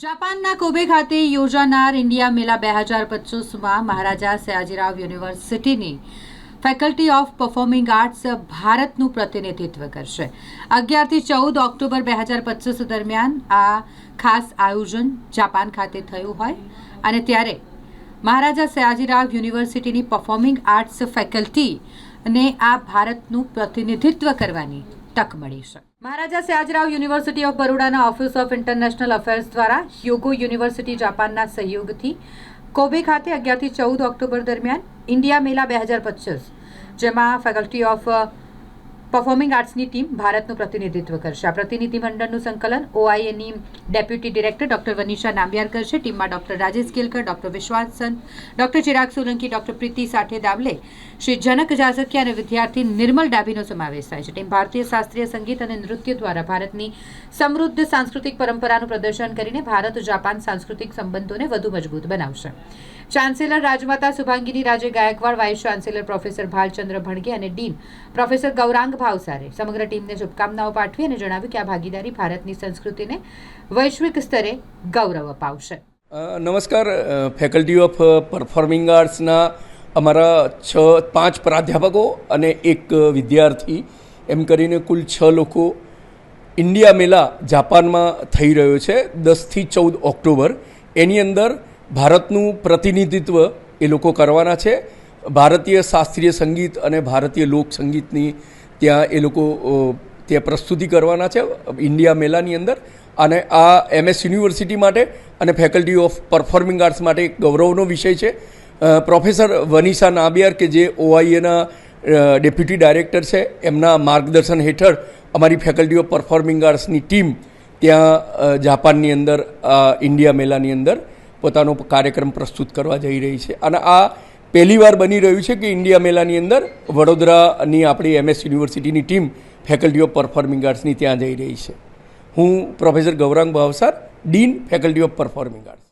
જાપાનના કોબે ખાતે યોજાનાર ઇન્ડિયા મેલા બે હજાર પચીસમાં મહારાજા સયાજીરાવ યુનિવર્સિટીની ફેકલ્ટી ઓફ પરફોર્મિંગ આર્ટ્સ ભારતનું પ્રતિનિધિત્વ કરશે. અગિયારથી ચૌદ ઓક્ટોબર બે હજાર પચીસ દરમિયાન આ ખાસ આયોજન જાપાન ખાતે થયું હોય અને ત્યારે મહારાજા સયાજીરાવ યુનિવર્સિટીની પરફોર્મિંગ આર્ટ્સ ફેકલ્ટીને આ ભારતનું પ્રતિનિધિત્વ કરવાની તક મળી છે. મહારાજા સયાજરાવ યુનિવર્સિટી ઓફ બરોડાના ઓફિસ ઓફ ઇન્ટરનેશનલ અફેર્સ દ્વારા હ્યુગો યુનિવર્સિટી જાપાનના સહયોગથી કોબે ખાતે અગિયારથી ચૌદ ઓક્ટોબર દરમિયાન ઇન્ડિયા મેલા બે હજાર પચીસ, જેમાં ફેકલ્ટી ઓફ પરફોર્મિંગ આર્ટ્સની ટીમ ભારતનું પ્રતિનિધિત્વ કરશે. આ પ્રતિનિધિ મંડળનું સંકલન ઓઆઈએની deputy director doctor Vanisha Nambiar કરશે. ટીમમાં doctor Rajesh Kelkar doctor Vishwas doctor Chirag Solanki doctor Preeti Sathe Davale Shri Janak Jazkiya અને વિદ્યાર્થી નિર્મલ ડાભીનો સમાવેશ થાય છે. ટીમ ભારતીય શાસ્ત્રીય સંગીત અને નૃત્ય દ્વારા ભારતની સમૃદ્ધ સાંસ્કૃતિક પરંપરાનું પ્રદર્શન કરીને ભારત જાપાન સાંસ્કૃતિક સંબંધોને વધુ મજબૂત બનાવશે. Chancellor Rajmata Shubhangini Raje Gaekwad vice chancellor professor Bhalchandra Bhanage અને ડીન પ્રોફેસર ગૌરાંગ ભાવસારે સમગ્ર ટીમને શુભકામનાઓ પાઠવી અને જણાવ્યું કે આ ભાગીદારી ભારતની સંસ્કૃતિને વૈશ્વિક સ્તરે ગૌરવ અપાવશે. નમસ્કાર ફેકલ્ટી ઓફ પરફોર્મિંગ આર્ટ્સના અમારા છ, પાંચ પ્રાધ્યાપકો અને એક વિદ્યાર્થી. એમ કરીને કુલ છ લોકો ઇન્ડિયા મેલા જાપાનમાં થઈ રહ્યો છે દસથી ચૌદ ઓક્ટોબર. એની અંદર ભારતનું પ્રતિનિધિત્વ એ લોકો કરવાના છે. ભારતીય શાસ્ત્રીય સંગીત અને ભારતીય લોક સંગીતની ત્યાં એ લોકો ત્યાં પ્રસ્તુતિ કરવાના છે, ઇન્ડિયા મેલાની અંદર. અને આ એમએસ યુનિવર્સિટી માટે અને ફેકલ્ટી ઓફ પરફોર્મિંગ આર્ટ્સ માટે ગૌરવનો વિષય છે. પ્રોફેસર વનિષા નાબિયાર, કે જે ઓઆઈએના ડેપ્યુટી ડાયરેક્ટર છે, એમના માર્ગદર્શન હેઠળ અમારી ફેકલ્ટી ઓફ પરફોર્મિંગ આર્ટ્સની ટીમ ત્યાં જાપાનની અંદર ઇન્ડિયા મેલાની અંદર પોતાનો કાર્યક્રમ પ્રસ્તુત કરવા જઈ રહી છે. અને આ પહેલીવાર બની રહ્યું છે કે ઇન્ડિયા મેલાની અંદર વડોદરાની આપણી એમએસ યુનિવર્સિટીની ટીમ ફેકલ્ટી ઓફ પરફોર્મિંગ આર્ટ્સની ત્યાં જઈ રહી છે. હું professor Gaurang Bhavsar, dean faculty of performing arts.